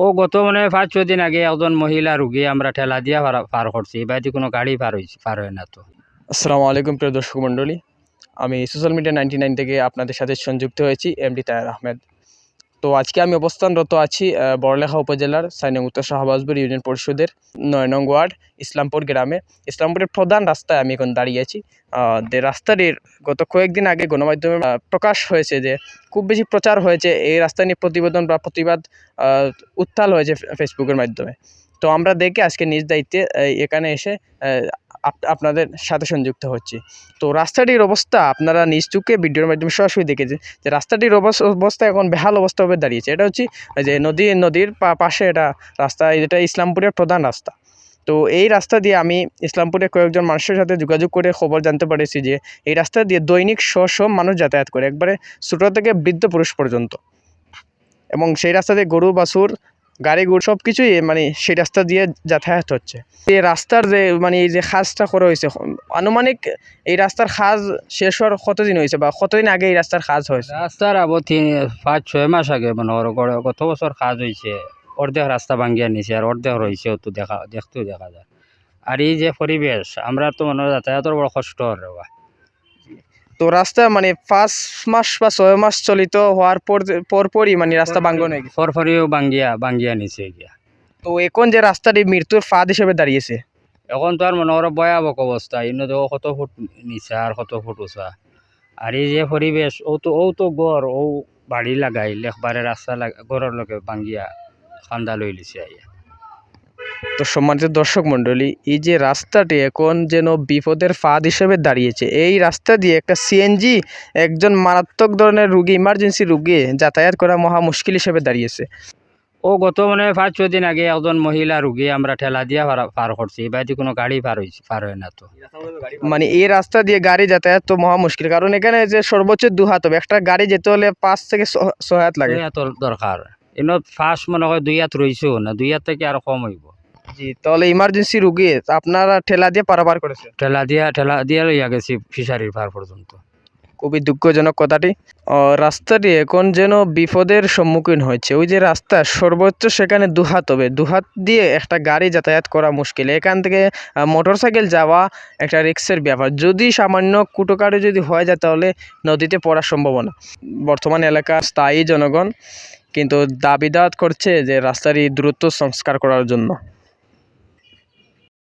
ও গত মানে পাঁচ ছ দিন আগে একজন মহিলা রুগী আমরা ঠেলা দিয়া পার- করছি বাইতে কোনো গাড়ি পার হয়েছে পার হয় না তো। আসসালামু আলাইকুম, প্রিয় দর্শক মণ্ডলী। আমি সোশ্যাল মিডিয়া নাইনটি নাইন থেকে আপনাদের সাথে সংযুক্ত হয়েছি এমডি তায়ার আহমেদ। তো আজকে আমি অবস্থানরত আছি বড়লেখা উপজেলার সাইনং উত্তর শাহবাজপুর ইউনিয়ন পরিষদের নয় নং ওয়ার্ড, ইসলামপুর গ্রামে। ইসলামপুরের প্রধান রাস্তায় আমি এখন দাঁড়িয়ে আছি। রাস্তাটির গত কয়েকদিন আগে গণমাধ্যমে প্রকাশ হয়েছে যে খুব বেশি প্রচার হয়েছে, এই রাস্তা নিয়ে প্রতিবেদন বা প্রতিবাদ উত্তাল হয়েছে ফেসবুকের মাধ্যমে। তো আমরা দেখে আজকে নিজ দায়িত্বে এখানে এসে আপনাদের সাথে সংযুক্ত হচ্ছি। তো রাস্তাটির অবস্থা, আপনারা নিজ চোখে ভিডিওর মাধ্যমে সরাসরি দেখেছেন যে রাস্তাটির অবস- অবস্থা এখন বেহাল অবস্থা হয়ে দাঁড়িয়েছে। এটা হচ্ছে যে নদী, নদীর পাশে এটা রাস্তা, এটা ইসলামপুরের প্রধান রাস্তা। তো এই রাস্তা দিয়ে আমি ইসলামপুরে কয়েকজন মানুষের সাথে যোগাযোগ করে খবর জানতে পেরেছি যে এই রাস্তা দিয়ে দৈনিক শ শ মানুষ যাতায়াত করে, একবারে ছোটো থেকে বৃদ্ধ পুরুষ পর্যন্ত। এবং সেই রাস্তা দিয়ে গরু, বাছুর গাড়ি গুড় সব কিছুই মানে সেই রাস্তা দিয়ে যাতায়াত হচ্ছে। এই রাস্তার যে মানে এই যে খাজটা করা হয়েছে, আনুমানিক এই রাস্তার খাজ শেষ হওয়ার কতদিন হয়েছে বা কতদিন আগে এই রাস্তার খাজ হয়েছে? রাস্তার আবো তিন, পাঁচ, ছয় মাস আগে মনে গত বছর কাজ হয়েছে, অর্ধেক রাস্তা ভাঙ্গিয়া নিছে আর অর্ধেক রয়েছে তো দেখা, দেখতেও দেখা যায়। আর এই যে পরিবেশ, আমরা তো মনে যাতায়াতের বড় কষ্ট বা তো রাস্তা মানে পাঁচ মাস বা ছয় মাস চলিত হওয়ার পর পরপরই মানে রাস্তা ভাঙ্গন হয়ে গেছে। ফরফরিও ভাঙ্গিয়া ভাঙ্গিয়া নিছে গিয়া। তো এখন যে রাস্তাটি মৃত্যুর ফাঁদ হিসেবে দাঁড়িয়েছে। এখন তো আর মনে করো ভয়াবহ অবস্থা ইনো তো কত ফুট নিচে আর কত ফুট উঁচা। আর এই যে পরিবেশ ও তো ও তো গড় ও বাড়ি লাগাই একবারে রাস্তা লাগা গড়ের লগে ভাঙ্গিয়া খান্দা লই লিছে আইয়া। তো সম্মানিত দর্শক মণ্ডলী এই যে রাস্তাটি এখন যেন বিপদের ফাঁদ হিসেবে দাঁড়িয়েছে এই রাস্তা দিয়ে একটা সিএনজি একজন মারাত্মক ধরনের রুগী ইমার্জেন্সি রুগী যাতায়াত করা মহা মুশকিল হিসেবে দাঁড়িয়েছে। ও গত মানে পাঁচ ছ দিন আগে একজন মহিলা রুগী আমরা ঠেলা দিয়া পার- করছি বাইতে কোনো গাড়ি পার হয়েছে পার হয় না তো। মানে এই রাস্তা দিয়ে গাড়ি যাতায়াত তো মহা মুশকিল কারণ এখানে যে সর্বোচ্চ দু হাত হবে একটা গাড়ি যেতে হলে পাঁচ থেকে ছ- ছয় হাত লাগে। দরকার। এনে ফার্স্ট মনে হয় দুই হাত রয়েছেও না দুই হাত থেকে আর কম হইব। জি তাহলে ইমার্জেন্সি রুগী আপনারা ঠেলা দিয়ে পারাপার করেছেন? ঠেলা দিয়া ঠেলা দিয়া লইয়া গেছি ফিশারির পার পর্যন্ত। খুবই দুঃখজনক কথাটি। আহ, রাস্তাটি এখন যেন বিপদের সম্মুখীন হয়েছে। ওই যে রাস্তা সর্বোচ্চ সেখানে দুহাত হবে। দুহাত দিয়ে একটা গাড়ি যাতায়াত করা মুশকিল। এখান থেকে মোটরসাইকেল যাওয়া একটা রিক্সের ব্যাপার। যদি সামান্য কুটোকাটো যদি হয়ে যায় তাহলে নদীতে পড়ার সম্ভাবনা। বর্তমান এলাকার স্থায়ী জনগণ কিন্তু দাবি দাওয়াত করছে যে রাস্তাটি দ্রুত সংস্কার করার জন্য।